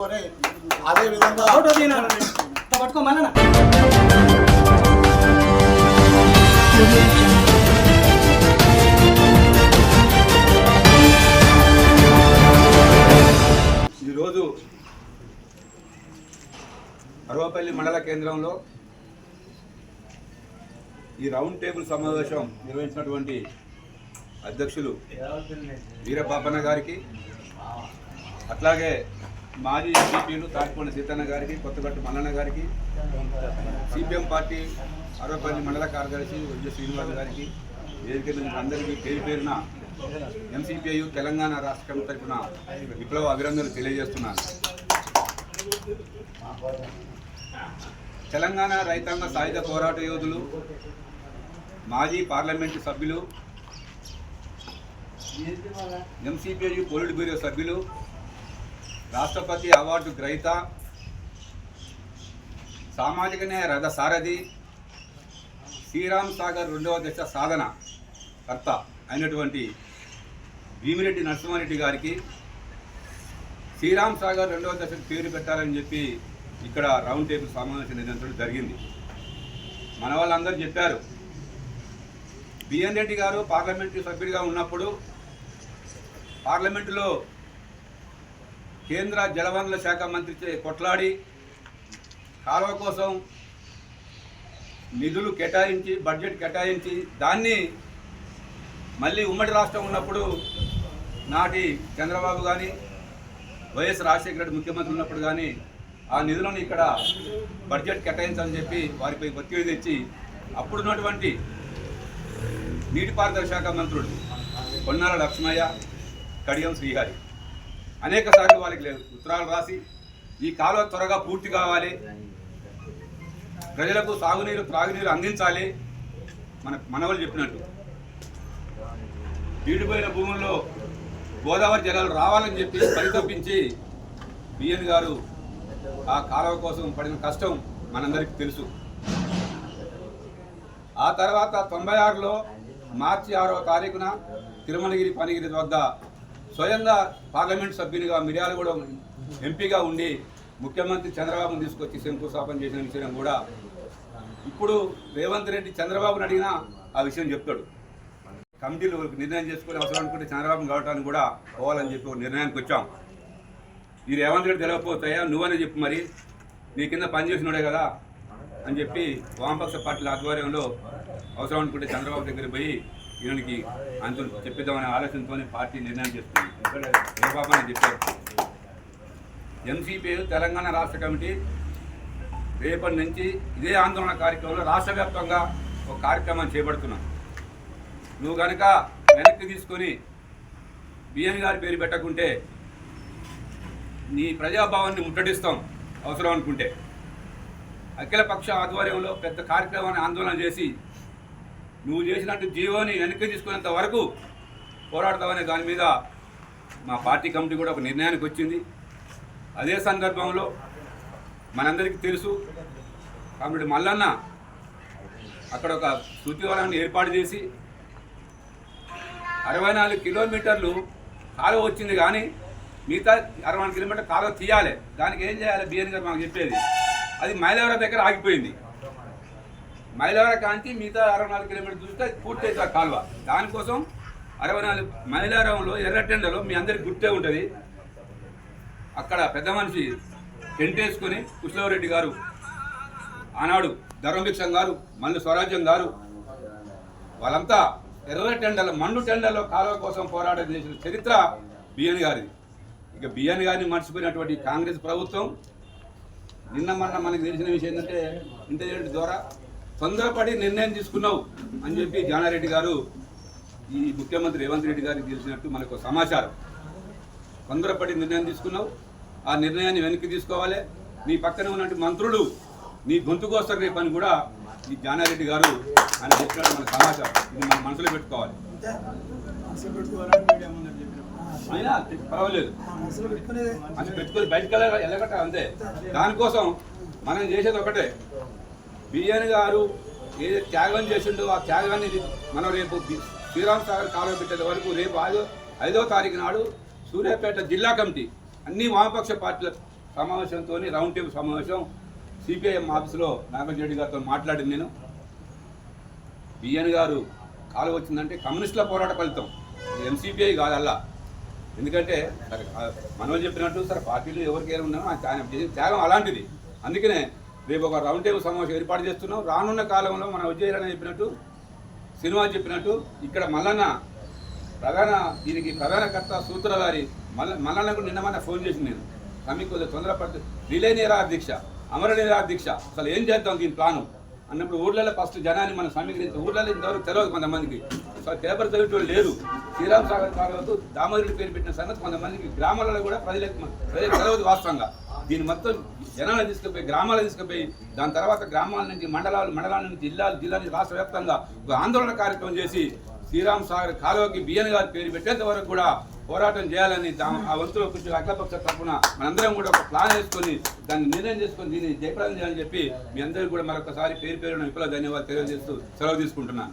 అదే విధంగా ఫోటో తీయనా పట్టుకో మళ్ళా ఈరోజు అరవపల్లి మండల కేంద్రంలో ఈ రౌండ్ టేబుల్ సమావేశం నిర్వహించినటువంటి అధ్యక్షులు వీరపాపన్న గారికి అట్లాగే మాజీ ఎంపీపీలు తాటికొండ సీతన్న గారికి కొత్తగట్టు మల్లన్న గారికి సిపిఎం పార్టీ అరవపల్లి మండల కార్యదర్శి విజయ శ్రీనివాస్ గారికి వేదిక అందరికీ పేరు పేరున ఎంసీపీఐ తెలంగాణ రాష్ట్ర కమిటీ తరఫున విప్లవ అభినందనలు తెలియజేస్తున్నాను. తెలంగాణ రైతాంగ సాయుధ పోరాట యోధులు మాజీ పార్లమెంటు సభ్యులు ఎంసీపీఐ పోలిట్ బ్యూరో సభ్యులు రాష్ట్రపతి అవార్డు గ్రహీత సామాజిక న్యాయ రథ సారథి శ్రీరామ్ సాగర్ రెండవ దశ సాధన కర్త అయినటువంటి భీమిరెడ్డి నరసింహారెడ్డి గారికి శ్రీరామ్ సాగర్ రెండవ దశకు పేరు పెట్టాలని చెప్పి ఇక్కడ రౌండ్ టేబుల్ సమావేశం నిర్ణయించడం జరిగింది. మన వాళ్ళందరూ చెప్పారు. బిఎన్ రెడ్డి గారు పార్లమెంటు సభ్యుడిగా ఉన్నప్పుడు పార్లమెంటులో కేంద్ర జలవనరుల శాఖ మంత్రి కొట్లాడి కాలువ కోసం నిధులు కేటాయించి బడ్జెట్ కేటాయించి దాన్ని మళ్ళీ ఉమ్మడి రాష్ట్రం ఉన్నప్పుడు నాటి చంద్రబాబు కానీ వైఎస్ రాజశేఖర రెడ్డి ముఖ్యమంత్రి ఉన్నప్పుడు కానీ ఆ నిధులను ఇక్కడ బడ్జెట్ కేటాయించాలని చెప్పి వారిపై ఒత్తిడి తెచ్చి అప్పుడున్నటువంటి నీటిపారుదల శాఖ మంత్రులు పొన్నాల లక్ష్మయ్య కడియం శ్రీహరి. అనేక సార్లు వాళ్ళకి లేదు. ఉత్తరాలు రాసి ఈ కాలువ త్వరగా పూర్తి కావాలి. ప్రజలకు సాగునీరు త్రాగునీరు అందించాలి. మన మనవలు చెప్పినట్టు. వీడిపోయిన భూముల్లో గోదావరి జలాలు రావాలని చెప్పి పరితపించి బిఎన్ గారు ఆ కాలువ కోసం పడిన కష్టం మనందరికీ తెలుసు. ఆ తర్వాత తొంభై ఆరులో మార్చి ఆరో తారీఖున తిరుమలగిరి పనిగిరి వద్ద స్వయంగా పార్లమెంట్ సభ్యునిగా మిర్యాలగూడ ఎంపీగా ఉండి ముఖ్యమంత్రి చంద్రబాబును తీసుకొచ్చి శంకుస్థాపన చేసిన విషయం కూడా ఇప్పుడు రేవంత్ రెడ్డి చంద్రబాబుని అడిగినా ఆ విషయం చెప్తాడు. కమిటీలు నిర్ణయం చేసుకునే అవసరం అనుకుంటే చంద్రబాబు కావడానికి కూడా పోవాలని చెప్పి ఒక నిర్ణయానికి వచ్చాం. ఈ రేవంత్ రెడ్డి తెలియకపోతాయా? నువ్వనే చెప్పు మరి. నీ కింద పనిచేసినాడే కదా అని చెప్పి వామపక్ష పార్టీల ఆధ్వర్యంలో అవసరం అనుకుంటే చంద్రబాబు దగ్గర పోయి ఈయనకి అంత చెప్పిద్దామనే ఆలోచనతోనే పార్టీ నిర్ణయం చేస్తుంది. ఏ అని చెప్పారు. ఎంసీపీ తెలంగాణ రాష్ట్ర కమిటీ రేపటి నుంచి ఇదే ఆందోళన కార్యక్రమంలో రాష్ట్ర వ్యాప్తంగా ఒక కార్యక్రమం చేపడుతున్నాం. నువ్వు కనుక వెనక్కి తీసుకొని బిఎన్ గారి పేరు పెట్టకుంటే నీ ప్రజాభావాన్ని ముట్టడిస్తాం అవసరం అనుకుంటే. అఖిలపక్ష ఆధ్వర్యంలో పెద్ద కార్యక్రమాన్ని ఆందోళన చేసి నువ్వు చేసినట్టు జీవోని వెనక్కి తీసుకునేంత వరకు పోరాడతామనే దాని మీద మా పార్టీ కమిటీ కూడా ఒక నిర్ణయానికి వచ్చింది. అదే సందర్భంలో మనందరికీ తెలుసు కాబట్టి మల్లన్న అక్కడ ఒక శృతివనాన్ని ఏర్పాటు చేసి అరవై నాలుగు కిలోమీటర్లు కాలువ వచ్చింది కానీ మిగతా అరవై నాలుగు కిలోమీటర్ కాలువ తీయాలి. దానికి ఏం చేయాలి బిఎన్ గారు మాకు చెప్పేది. అది మైలవరం దగ్గర ఆగిపోయింది. మైలవర కాంతి మిగతా అరవై నాలుగు కిలోమీటర్ చూస్తే పూర్తి అవుతుంది ఆ కాలువ. దానికోసం అరవై నాలుగు మైలారంలో ఎర్రటెండలో మీ అందరికి గుర్తే ఉంటుంది. అక్కడ పెద్ద మనిషి టెంట్ వేసుకొని కుశలవరెడ్డి గారు ఆనాడు ధర్మభిక్షం గారు మల్లు స్వరాజ్యం గారు వాళ్ళంతా ఎర్ర టెండల మండు టెండలో కాలువ కోసం పోరాటం చేసిన చరిత్ర బిఎన్ గారిది. ఇక బిఎన్ గారిని మర్చిపోయినటువంటి కాంగ్రెస్ ప్రభుత్వం నిన్న మొన్న మనకు తెలిసిన విషయం ఏంటంటే ఇంటెలిజెంట్ ద్వారా తొందరపడి నిర్ణయం తీసుకున్నావు అని చెప్పి జానారెడ్డి గారు ఈ ముఖ్యమంత్రి రేవంత్ రెడ్డి గారికి తెలిసినట్టు మనకు సమాచారం. తొందరపడి నిర్ణయం తీసుకున్నావు ఆ నిర్ణయాన్ని వెనక్కి తీసుకోవాలి. నీ పక్కన ఉన్నట్టు మంత్రులు నీ గొంతుకు వస్తారు రేపు కూడా ఈ జానారెడ్డి గారు ఆయన చెప్పినట్టు మన సమాచారం. ఇది మన మనసులో పెట్టుకోవాలి. అయినా పర్వాలేదు. అసలు అది పెట్టుకొని బయటకు వెళ్ళ అంతే. దానికోసం మనం చేసేది ఒకటే. బిఎన్ గారు ఏదైతే త్యాగం చేసిండో ఆ త్యాగాన్ని మనం రేపు శ్రీరామ్ సాగర్ కాలువ పెట్టేది వరకు రేపు ఐదో ఐదో తారీఖు నాడు సూర్యాపేట జిల్లా కమిటీ అన్ని వామపక్ష పార్టీల సమావేశంతో రౌండ్ టేబుల్ సమావేశం సిపిఐఎం ఆఫీసులో నాగరెడ్డి రెడ్డి గారితో మాట్లాడింది నేను. బిఎన్ గారు కాలు వచ్చిందంటే కమ్యూనిస్టుల పోరాట ఫలితం. ఎంసీపీఐ కాదు అలా ఎందుకంటే మనం చెప్పినట్టు సరే పార్టీలు ఎవరికి ఏమైనా ఉన్నా ఆయన త్యాగం అలాంటిది. అందుకనే రేపు ఒక రౌండ్ టేబుల్ సమావేశం ఏర్పాటు చేస్తున్నాం. రానున్న కాలంలో మన విజయాలని చెప్పినట్టు సినిమా చెప్పినట్టు ఇక్కడ మల్లన్న ప్రధాన దీనికి ప్రధాన కర్త సూత్రధారి మల్ల మల్లన్నకు నిన్న మన ఫోన్ చేసి నేను. సమీక్ తొందరపడి రిలే నిరాహార దీక్ష అమర నిరాహార దీక్ష. అసలు ఏం చేద్దాం దీని ప్లాను? అన్నప్పుడు ఊర్లలో ఫస్ట్ జనాన్ని మనం సమీకరించి ఊర్లలో ఇంతవరకు తెలియదు కొంతమందికి. అసలు పేపర్ చదివేటోళ్ళు లేరు. శ్రీరామ్ సాగర్ కాలువకు దామోదరుడి పేరు పెట్టిన సంగతి కొంతమందికి గ్రామాలలో కూడా ప్రజలకు ప్రజలకు తెలియదు వాస్తవంగా. దీని మొత్తం జనాలను తీసుకుపోయి గ్రామాలను తీసుకుపోయి దాని తర్వాత గ్రామాల నుంచి మండలాలు మండలాల నుంచి జిల్లాలు జిల్లా నుంచి రాష్ట్ర వ్యాప్తంగా ఒక ఆందోళన కార్యక్రమం చేసి శ్రీరామ్ సాగర్ కాలువకి బియ్యన్ గారి పేరు పెట్టేంత వరకు కూడా పోరాటం చేయాలని ఆ వంతులో కొంచెం అఖిలపక్ష తరఫున మనందరం కూడా ఒక ప్లాన్ వేసుకొని దాన్ని నిర్ణయం చేసుకొని దీన్ని జయప్రదం చేయాలని చెప్పి మీ అందరికీ కూడా మరొకసారి పేరు పేరున విపుల ధన్యవాదాలు తెలియజేస్తూ సెలవు తీసుకుంటున్నాను.